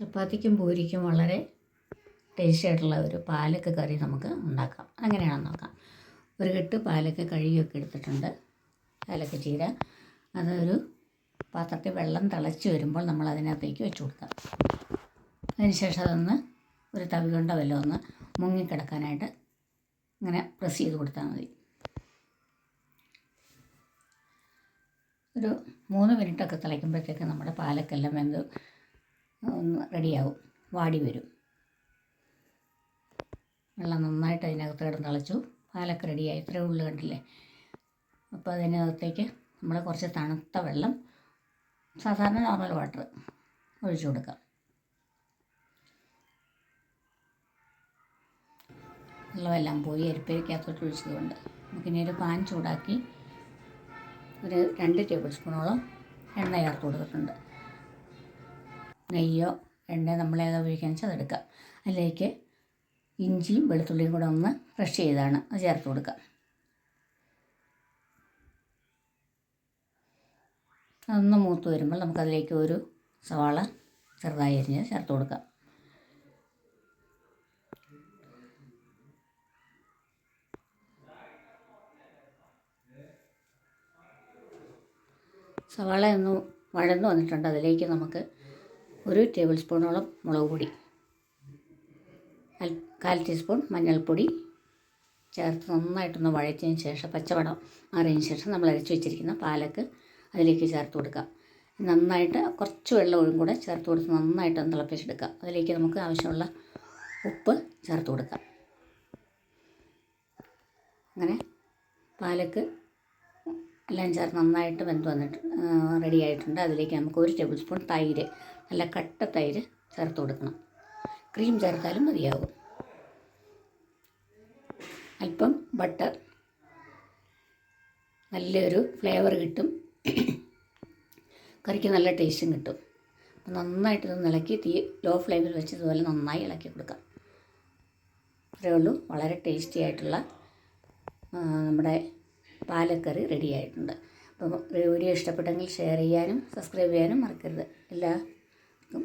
ചപ്പാത്തിക്കും പൂരിക്കും വളരെ ടേസ്റ്റി ആയിട്ടുള്ള ഒരു പാലക്ക കറി നമുക്ക് ഉണ്ടാക്കാം. അതെങ്ങനെയാണെന്ന് നോക്കാം. ഒരു കെട്ട് പാലക്ക കഴുകിയൊക്കെ എടുത്തിട്ടുണ്ട്. പാലക്ക ചീര. അതൊരു പാത്രത്തിൽ വെള്ളം തിളച്ച് വരുമ്പോൾ നമ്മൾ അതിനകത്തേക്ക് വെച്ച് കൊടുക്കാം. അതിനുശേഷം അതൊന്ന് ഒരു തവി കൊണ്ടോ വല്ലതും ഒന്ന് മുങ്ങിക്കിടക്കാനായിട്ട് ഇങ്ങനെ പ്രസ് ചെയ്ത് കൊടുത്താൽ മതി. ഒരു മൂന്ന് മിനിറ്റൊക്കെ തിളയ്ക്കുമ്പോഴത്തേക്ക് നമ്മുടെ പാലക്കെല്ലാം വെന്ത് ഒന്ന് റെഡിയാവും. വാടി വരും. വെള്ളം നന്നായിട്ട് അതിനകത്ത് കിടന്ന് തിളച്ചു. പാലൊക്കെ റെഡിയായി. ഇത്രയേ ഉള്ളു കണ്ടില്ലേ? അപ്പോൾ അതിനകത്തേക്ക് നമ്മൾ കുറച്ച് തണുത്ത വെള്ളം സാധാരണ നോർമൽ വാട്ടർ ഒഴിച്ചു കൊടുക്കാം. വെള്ളമെല്ലാം പോയി. അരിപ്പരിക്കകത്തോട്ട് ഒഴിച്ചതുകൊണ്ട് നമുക്കിനി ഒരു പാൻ ചൂടാക്കി ഒരു രണ്ട് ടേബിൾ സ്പൂണോളം എണ്ണ ചേർത്ത് കൊടുത്തിട്ടുണ്ട്. നെയ്യോ എണ്ണയോ നമ്മൾ ഏതാ ഉപയോഗിക്കാന്ന് വെച്ചാൽ അതെടുക്കാം. അതിലേക്ക് ഇഞ്ചിയും വെളുത്തുള്ളിയും കൂടെ ഒന്ന് ക്രഷ് ചെയ്താണ്. അത് ചേർത്ത് കൊടുക്കുക അതൊന്ന് മൂത്ത് വരുമ്പോൾ നമുക്കതിലേക്ക് ഒരു സവാള ചെറുതായി അരിഞ്ഞ് ചേർത്ത് കൊടുക്കാം. സവാള ഒന്ന് വഴന്ന് വന്നിട്ടുണ്ട്. അതിലേക്ക് നമുക്ക് ഒരു ടേബിൾ സ്പൂണോളം മുളക് പൊടി. കാൽ ടീസ്പൂൺ മഞ്ഞൾപ്പൊടി. ചേർത്ത് നന്നായിട്ടൊന്ന് വഴറ്റിയതിന് ശേഷം പച്ചവടം മാറിയതിന് ശേഷം നമ്മൾ അരച്ച് വെച്ചിരിക്കുന്ന പാലക്ക് അതിലേക്ക് ചേർത്ത് കൊടുക്കാം. നന്നായിട്ട് കുറച്ച് വെള്ളവും കൂടെ ചേർത്ത് കൊടുത്ത് നന്നായിട്ടൊന്ന് തിളപ്പിച്ചെടുക്കാം അതിലേക്ക് നമുക്ക് ആവശ്യമുള്ള ഉപ്പ് ചേർത്ത് കൊടുക്കാം. അങ്ങനെ പാലക്ക് എല്ലാം ചേർത്ത് നന്നായിട്ട് വെന്ത് വന്നിട്ട് റെഡി ആയിട്ടുണ്ട്. അതിലേക്ക് നമുക്ക് ഒരു ടേബിൾ സ്പൂൺ തൈര് നല്ല കട്ട തൈര് ചേർത്ത് കൊടുക്കണം. ക്രീം ചേർത്താലും മതിയാകും അല്പം ബട്ടർ നല്ലൊരു ഫ്ലേവർ കിട്ടും. കറിക്ക് നല്ല ടേസ്റ്റും കിട്ടും. അപ്പം നന്നായിട്ട് ഇത് ഇളക്കി തീ ലോ ഫ്ലെയിമിൽ വെച്ച് ഇതുപോലെ നന്നായി ഇളക്കി കൊടുക്കാം. അത്രയേ ഉള്ളൂ. വളരെ ടേസ്റ്റി ആയിട്ടുള്ള നമ്മുടെ പാലക്കറി റെഡിയായിട്ടുണ്ട്. അപ്പം വീഡിയോ ഇഷ്ടപ്പെട്ടെങ്കിൽ ഷെയർ ചെയ്യാനും സബ്സ്ക്രൈബ് ചെയ്യാനും മറക്കരുത്. എല്ലാവർക്കും